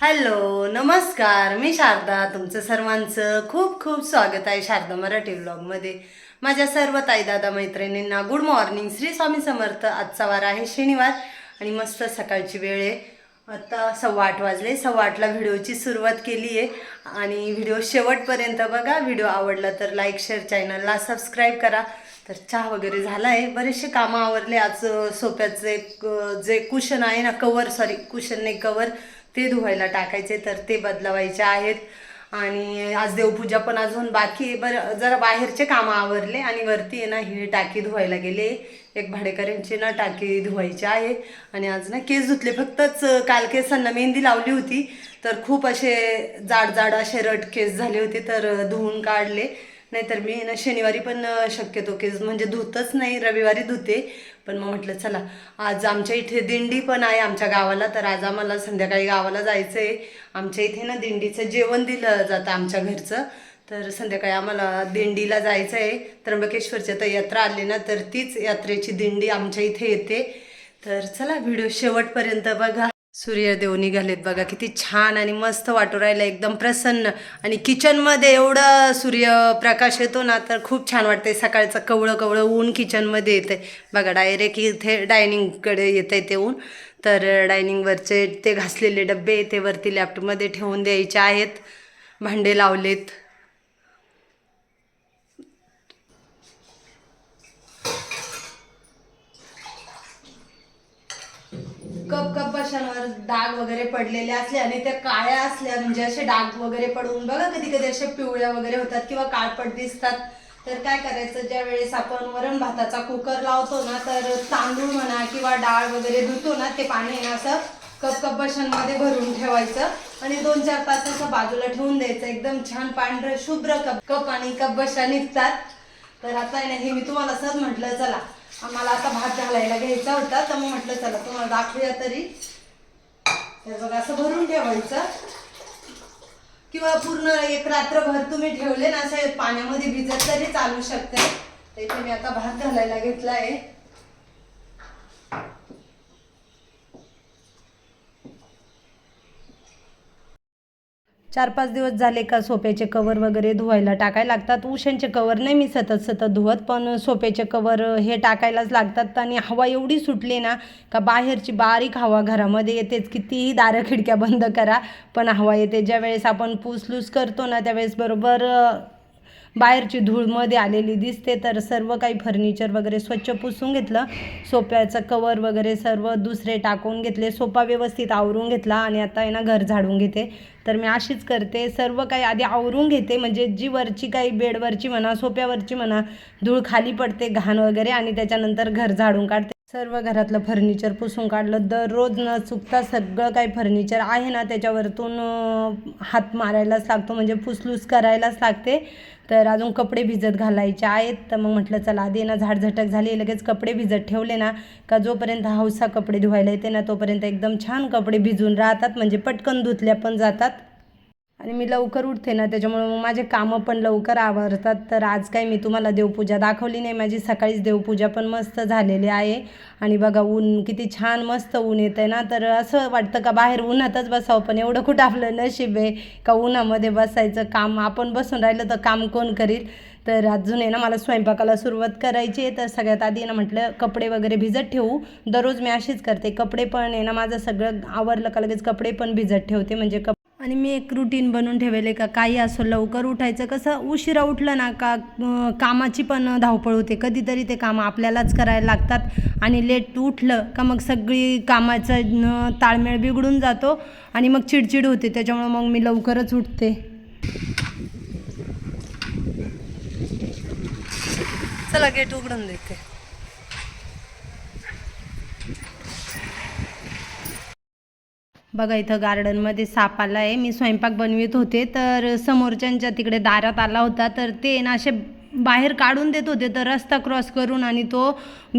Hello नमस्कार. मी शारदा तुमचं सर्वांचं खूप खूप स्वागत आहे शारदा मराठी ब्लॉगमध्ये माझ्या सर्व ताईदादा मैत्रिणींना गुड मॉर्निंग श्री स्वामी समर्थ. आजचा वार आहे शनिवार आणि मस्त सकाळची वेळ आहे. आता सव्वा आठ वाजले. सव्वा आठला व्हिडिओची सुरुवात केली आहे. आणि व्हिडिओ शेवटपर्यंत बघा. व्हिडिओ आवडला तर लाईक शेअर चॅनलला सबस्क्राईब करा. तर चहा वगैरे झाला आहे बरेचसे कामं आवरले. आज सोप्याचे जे कुशन आहे ना कवर सॉरी कुशन नाही कवर ते धुवायला टाकायचे तर ते बदलवायचे आहेत. आणि आज देवपूजा पण अजून बाकी बरं जरा बाहेरचे कामं आवरले आणि वरती आहे ना ही टाकी धुवायला गेले. एक भाडेकऱ्यांची ना टाकी धुवायची आहे. आणि आज ना केस धुतले. फक्तच काल केसांना मेहंदी लावली होती. तर खूप असे जाड जाड असे रट केस झाले होते. तर धुवून काढले. नाहीतर मी ना शनिवारी पण शक्यतो की म्हणजे धुतच नाही रविवारी धुते. पण मग म्हटलं चला आज आमच्या इथे दिंडी पण आहे आमच्या गावाला तर आज आम्हाला संध्याकाळी गावाला जायचं आहे आमच्या इथे ना दिंडीचं जेवण दिलं जातं आमच्या घरचं. तर संध्याकाळी आम्हाला दिंडीला जायचं आहे त्र्यंबकेश्वरच्या तर यात्रा आली ना तर तीच यात्रेची दिंडी आमच्या इथे येते. तर चला व्हिडिओ शेवटपर्यंत बघा. सूर्यदेव निघालेत बघा किती छान आणि मस्त वाटू राहिलं एकदम प्रसन्न. आणि किचनमध्ये एवढं सूर्यप्रकाश येतो ना तर खूप छान वाटतंय. सकाळचं कवळं कवळं ऊन किचनमध्ये येते बघा डायरेक्ट इथे डायनिंगकडे येतं आहे ते ऊन. तर डायनिंगवरचे ते घासलेले डबे ते वरती लॅपटॉपमध्ये ठेवून द्यायचे आहेत. भांडे लावलेत. कप कप डाग वगैरे पडलेले असले आणि त्या काळ्या असल्या म्हणजे असे डाग वगैरे पडून बघा कधी कधी असे पिवळ्या वगैरे होतात किंवा काळपट दिसतात. तर काय करायचं ज्या वेळेस आपण वरण भाताचा कुकर लावतो ना तर तांदूळ म्हणा किंवा डाळ वगैरे धुतो ना ते पाणी आहे ना असं कप कप बशांमध्ये भरून ठेवायचं आणि दोन चार पाच असं बाजूला ठेवून द्यायचं. एकदम छान पांढरं शुभ्र कप कप आणि कप बशा निघतात. तर आता नाही हे मी तुम्हाला सहज म्हटलं चला. आम्हाला आता भात घालायला घ्यायचा होता तर मग म्हटलं चला तुम्हाला दाखवूया तरी. तर बघा असं भरून ठेवायचं. किंवा पूर्ण एक रात्रभर तुम्ही ठेवले ना असे पाण्यामध्ये भिजत तरी चालू शकते. तर इथे मी आता भात घालायला घेतला आहे. चार पाच दिवस झाले का सोप्याचे कवर वगैरे धुवायला टाकायला लागतात. उशांचे कवर नाही मी सतत सतत धुवत पण सोप्याचे कवर हे टाकायलाच लागतात. आणि हवा एवढी सुटली ना का बाहेरची बारीक हवा घरामध्ये येतेच. कितीही दारं खिडक्या बंद करा पण हवा येते. ज्या वेळेस आपण पूसलूस करतो ना त्यावेळेस बरोबर बाहेरची धूळमध्ये आलेली दिसते. तर सर्व काही फर्निचर वगैरे स्वच्छ पुसून घेतलं. सोप्याचं कवर वगैरे सर्व दुसरे टाकून घेतले. सोपा व्यवस्थित आवरून घेतला आणि आता आहे ना घर झाडून घेते. तर मी अशीच करते. सर्व काही आधी आवरून घेते. म्हणजे जी वरची काही बेडवरची म्हणा सोप्यावरची म्हणा धूळ खाली पडते घाण वगैरे आणि त्याच्यानंतर घर झाडून काढते. सर्व घरातलं फर्निचर पुसून काढलं. दररोज न चुकता सगळं काही फर्निचर आहे ना त्याच्यावरतून हात मारायलाच लागतो. म्हणजे पुसलूस करायलाच लागते. तर अजून कपडे भिजत घालायचे आहेत. तर मग म्हटलं चला आधी ना झाडझटक झाली लगेच कपडे भिजत ठेवले ना का जोपर्यंत हौसा कपडे धुवायला येते ना तोपर्यंत एकदम छान कपडे भिजून राहतात म्हणजे पटकन धुतल्या पण जातात. आणि मी लवकर उठते ना त्याच्यामुळे मग माझे कामं पण लवकर आवरतात. तर आज काय मी तुम्हाला देवपूजा दाखवली नाही माझी सकाळीच देवपूजा पण मस्त झालेली आहे. आणि बघा ऊन किती छान मस्त ऊन येतं आहे ना तर असं वाटतं का बाहेर उन्हातच बसावं पण एवढं कुठं आपलं नशीब आहे का उन्हामध्ये बसायचं काम? आपण बसून राहिलं तर काम कोण करील? तर अजून आहे ना मला स्वयंपाकाला सुरुवात करायची आहे. तर सगळ्यात आधी ना म्हटलं कपडे वगैरे भिजत ठेवू. दररोज मी अशीच करते. कपडे पण आहे ना माझं सगळं आवरलं का लगेच कपडे पण भिजत ठेवते. म्हणजे कप आणि मी एक रुटीन बनवून ठेवले का काही असो लवकर उठायचं कसं उशिरा उठलं ना का कामाची पण धावपळ होते. कधीतरी ते कामं आपल्यालाच करायला लागतात आणि लेट उठलं का मग सगळी कामाचं ताळमेळ बिघडून जातो आणि मग चिडचिड होते. त्याच्यामुळं मग मी लवकरच उठते. चला गेट उघडून देते. बघा इथं गार्डनमध्ये साप आला आहे. मी स्वयंपाक बनवित होते तर समोरच्यांच्या तिकडे दारात आला होता. तर ते ना असे बाहेर काढून देत होते. तर रस्ता क्रॉस करून आणि तो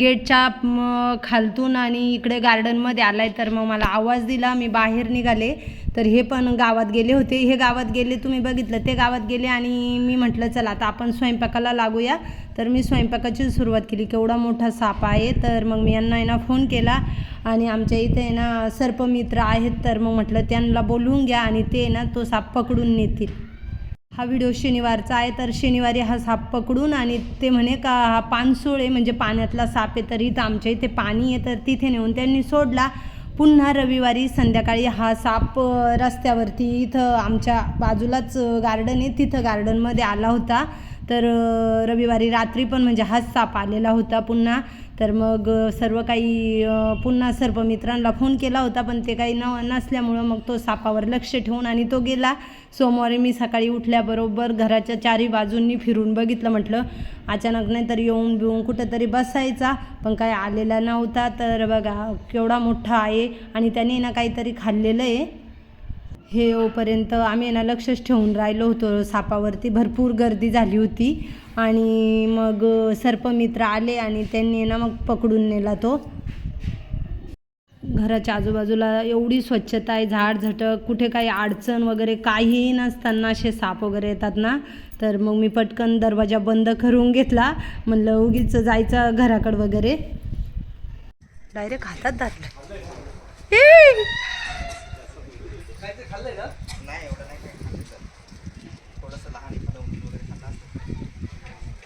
गेटच्या खालतून आणि इकडे गार्डनमध्ये आला आहे तर मग मला आवाज दिला मी बाहेर निघाले. तर हे पण गावात गेले होते. हे गावात गेले तुम्ही बघितलं ते गावात गेले आणि मी म्हटलं चला आता आपण स्वयंपाकाला लागूया. तर मी स्वयंपाकाची सुरुवात केली. केवढा मोठा साप आहे तर मग मी यांना आहे ना फोन केला आणि आमच्या इथे आहे ना सर्पमित्र आहेत तर मग म्हटलं त्यांना बोलवून घ्या आणि ते आहे ना तो साप पकडून नेतील. हा व्हिडिओ शनिवारचा आहे तर शनिवारी हा साप पकडून आणि ते म्हणे का हा पानसोळ आहे म्हणजे पाण्यातला साप आहे तर इथं आमच्या इथे पाणी आहे तर तिथे नेऊन त्यांनी सोडला. पुन्हा रविवारी संध्याकाळी हा साप रस्त्यावरती इथं आमच्या बाजूलाच गार्डन आहे तिथं गार्डनमध्ये आला होता. तर रविवारी रात्री पण म्हणजे हाच साप आलेला होता पुन्हा. तर मग सर्व काही पुन्हा सर्व मित्रांना फोन केला होता पण ते काही न नसल्यामुळं मग तो सापावर लक्ष ठेवून आणि तो गेला. सोमवारी मी सकाळी उठल्याबरोबर घराच्या चारी बाजूंनी फिरून बघितलं म्हटलं अचानक नाही तर येऊन बिऊन कुठंतरी बसायचा. पण काय आलेला नव्हता. तर बघा केवढा मोठा आहे आणि त्याने ना काहीतरी खाल्लेलं आहे. हे येऊपर्यंत आम्ही ना लक्षच ठेवून राहिलो होतो. सापावरती भरपूर गर्दी झाली होती. आणि मग सर्पमित्र आले आणि त्यांनी ना मग पकडून नेला तो. घराच्या आजूबाजूला एवढी स्वच्छता आहे झाड झटक कुठे काही अडचण वगैरे काहीही नसताना असे साप वगैरे येतात ना तर मग मी पटकन दरवाजा बंद करून घेतला. म्हणलं उगीच जायचं घराकडं वगैरे. डायरेक्ट हातात धरलं ए! नाही एवढं नाही काय खाल्लं सर थोडंसं लहान एखादं उंदीर वगैरे खाल्लं असतं.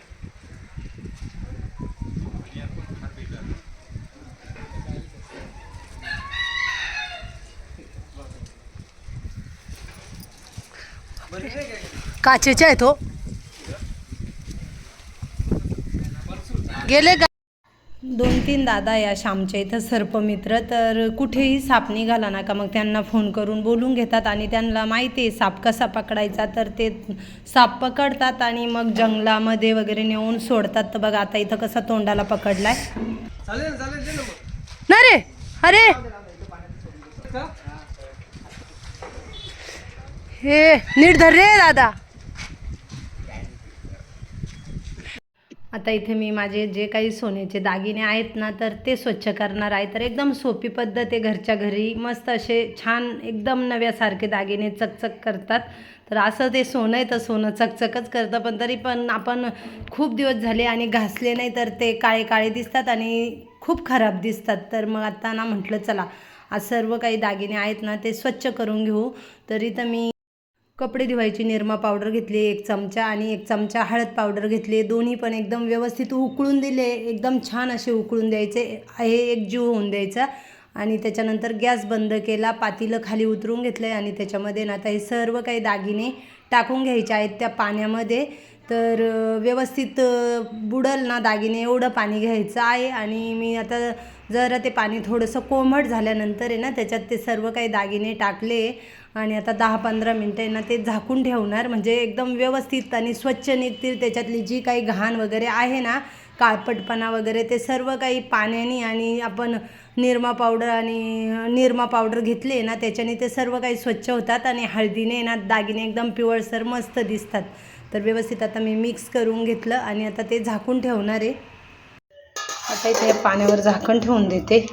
काचेचे आहे तो गेले का? दोन तीन दादा या श्यामच्या इथं सर्पमित्र तर कुठेही साप निघाला ना का मग त्यांना फोन करून बोलून घेतात आणि त्यांना माहिती आहे साप कसा पकडायचा तर ते साप पकडतात आणि मग जंगलामध्ये वगैरे नेऊन सोडतात. तर बघा आता इथं कसा तोंडाला पकडलाय. ना रे अरे! हे नीट धर रे दादा. आता इथे मी माझे जे काही सोन्याचे दागिने आहेत ना तर ते स्वच्छ करणार आहे. तर एकदम सोपी पद्धत आहे घरच्या घरी. मस्त असे छान एकदम नव्यासारखे दागिने चकचक करतात. तर असं ते सोनं आहे तर सोनं चकचकच करतं. पण तरी पण आपण खूप दिवस झाले आणि घासले नाही तर ते काळे काळे दिसतात आणि खूप खराब दिसतात. तर मग आता ना म्हटलं चला आज सर्व काही दागिने आहेत ना ते स्वच्छ करून घेऊ. तर इथं मी कपडे धुवायची निरमा पावडर घेतली एक चमचा आणि एक चमचा हळद पावडर घेतली. दोन्ही पण एकदम व्यवस्थित उकळून दिले. एकदम छान असे उकळून द्यायचे. हे एक जीव होऊन द्यायचा. आणि त्याच्यानंतर गॅस बंद केला. पातीलं खाली उतरून घेतलं आहे आणि त्याच्यामध्ये ना आता हे सर्व काही दागिने टाकून घ्यायचे आहेत त्या पाण्यामध्ये. तर व्यवस्थित बुडल ना दागिने एवढं पाणी घ्यायचं आहे. आणि मी आता जर ते पाणी थोडंसं कोमट झाल्यानंतर आहे ना त्याच्यात ते सर्व काही दागिने टाकले आणि आता दहा पंधरा मिनटं आहे ना ते झाकून ठेवणार. म्हणजे एकदम व्यवस्थित आणि स्वच्छ निघतील. त्याच्यातली जी काही घाण वगैरे आहे ना काळपटपणा वगैरे ते सर्व काही पाण्याने आणि आपण निरमा पावडर आणि निरमा पावडर घेतली आहे ना त्याच्याने ते सर्व काही स्वच्छ होतात आणि हळदीने ना दागिने एकदम पिवळसर मस्त दिसतात. तर व्यवस्थित आता मी मिक्स करून घेतलं आणि आता ते झाकून ठेवणार आहे. आता इथे पाण्यावर झाकण ठेवून देते.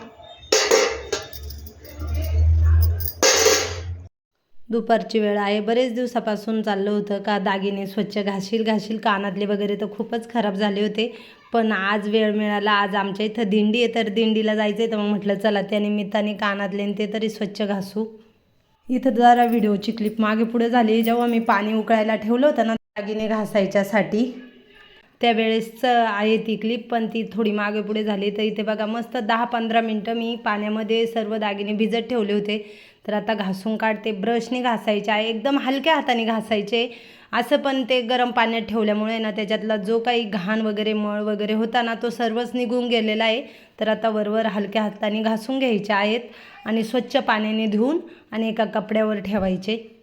दुपारची वेळ आहे. बरेच दिवसापासून चाललं होतं का दागिने स्वच्छ घाशील घाशील कानातले वगैरे तर खूपच खराब झाले होते. पण आज वेळ मिळाला. आज आमच्या इथं दिंडी आहे तर दिंडीला जायचं आहे तर मग म्हटलं चला त्या निमित्ताने कानातले ते तरी स्वच्छ घासू. इथं जरा व्हिडिओची क्लिप मागे पुढे झाली. जेव्हा मी पाणी उकळायला ठेवलं होतं ना दागिने घासायच्यासाठी त्यावेळेस आहे ती क्लिप पण ती थोडी मागे पुढे झाली. तर इथे बघा मस्त दहा पंधरा मिनटं मी पाण्यामध्ये सर्व दागिने भिजत ठेवले होते. तर आता घासून काढते. ब्रशने घासायचे आहे. एकदम हलक्या हाताने घासायचे. असं पण ते गरम पाण्यात ठेवल्यामुळे ना त्याच्यातला जो काही घाण वगैरे मळ वगैरे होता ना तो सर्वच निघून गेलेला आहे. तर आता वरवर हलक्या हाताने घासून घ्यायचे आहेत आणि स्वच्छ पाण्याने धुवून आणि एका कपड्यावर ठेवायचे.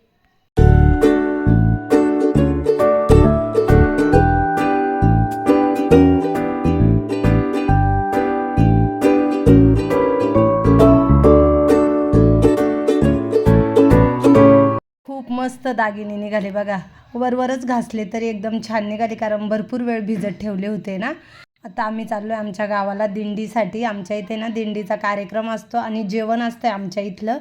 मस्त दागिने निघाले बघा. वरवरच घासले तरी एकदम छान निघाले कारण भरपूर वेळ भिजत ठेवले होते ना. आता आम्ही चाललो आहे आमच्या गावाला दिंडीसाठी. आमच्या इथे ना दिंडीचा कार्यक्रम असतो आणि जेवण असतं आहे आमच्या इथलं.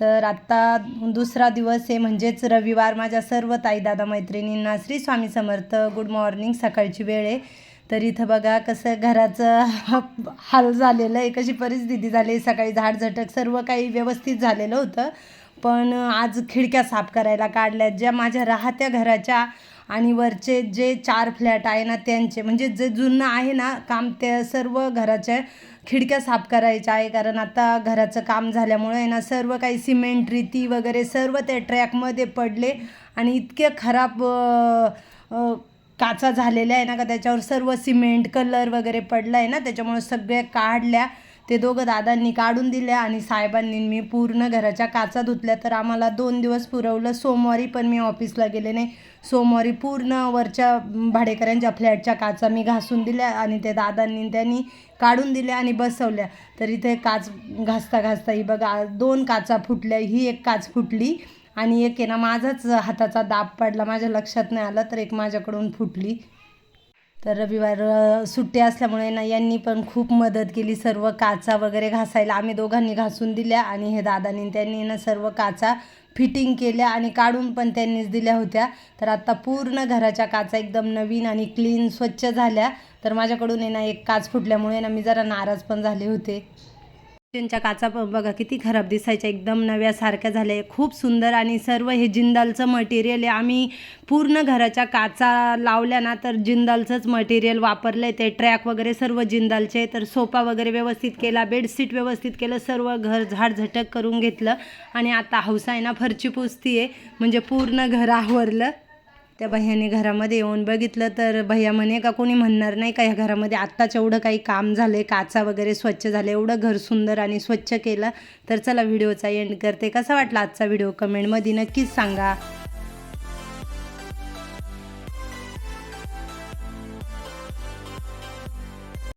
तर आत्ता दुसरा दिवस आहे म्हणजेच रविवार. माझ्या सर्व ताई दादा मैत्रिणींना श्री स्वामी समर्थ गुड मॉर्निंग सकाळची वेळ आहे. तर इथं बघा कसं घराचं हाल झालेलं आहे कशी परिस्थिती झाली सकाळी झाडझटक सर्व काही व्यवस्थित झालेलं होतं. पण आज खिडक्या साफ करायला काढल्या ज्या माझ्या राहत्या घराच्या आणि वरचे जे चार फ्लॅट आहे ना त्यांचे. म्हणजे जे जुनं आहे ना काम त्या सर्व घराच्या खिडक्या साफ करायच्या आहे. कारण आता घराचं काम झाल्यामुळे आहे ना सर्व काही सिमेंट रीती वगैरे सर्व त्या ट्रॅकमध्ये पडले आणि इतके खराब काचा झालेल्या आहे ना का त्याच्यावर सर्व सिमेंट कलर वगैरे पडला आहे ना त्याच्यामुळे सगळ्या काढल्या. ते दोघं दादांनी काढून दिल्या आणि साहेबांनी मी पूर्ण घराच्या काचा धुतल्या. तर आम्हाला दोन दिवस पुरवलं. सोमवारी पण मी ऑफिसला गेले नाही. सोमवारी पूर्ण वरच्या भाडेकऱ्यांच्या फ्लॅटच्या काचा मी घासून दिल्या आणि ते दादांनी त्यांनी काढून दिल्या आणि बसवल्या. तर इथे काच घासता घासता ही बघा दोन काचा फुटल्या. ही एक काच फुटली आणि एक आहे ना माझाच हाताचा दाब पडला. माझ्या लक्षात नाही आलं तर एक माझ्याकडून फुटली. तर रविवार सुट्टी असल्यामुळे ना यांनी पण खूप मदत केली. सर्व काचा वगैरे घासायला आम्ही दोघांनी घासून दिल्या आणि हे दादांनी त्यांनी ना सर्व काचा फिटिंग केल्या आणि काढून पण त्यांनीच दिल्या होत्या. तर आत्ता पूर्ण घराच्या काचा एकदम नवीन आणि क्लीन स्वच्छ झाल्या. तर माझ्याकडून आहे ना एक काच फुटल्यामुळे ना मी जरा नाराज पण झाले होते. त्यांच्या काचा बघा किती खराब दिसायच्या. एकदम नव्यासारख्या झाल्या. खूप सुंदर आणि सर्व हे जिंदालचं मटेरियल आहे. आम्ही पूर्ण घराच्या काचा लावल्या ना तर जिंदालचंच मटेरियल वापरलं आहे ते ट्रॅक वगैरे सर्व जिंदालचे तर सोफा वगैरे व्यवस्थित केला. बेडशीट व्यवस्थित केलं. सर्व घर झाडझटक करून घेतलं. आणि आता हौसा आहे ना फरची पुसती आहे म्हणजे पूर्ण घर आवरलं. त्या भैयाने घरामध्ये येऊन बघितलं तर भैया म्हणे का कोणी म्हणणार नाही का ह्या घरामध्ये? आत्ताच एवढं काही काम झालं आहे काचा वगैरे स्वच्छ झालं एवढं घर सुंदर आणि स्वच्छ केलं तर चला व्हिडिओचा एंड करते. कसा वाटला आजचा व्हिडिओ? कमेंटमध्ये नक्कीच सांगा.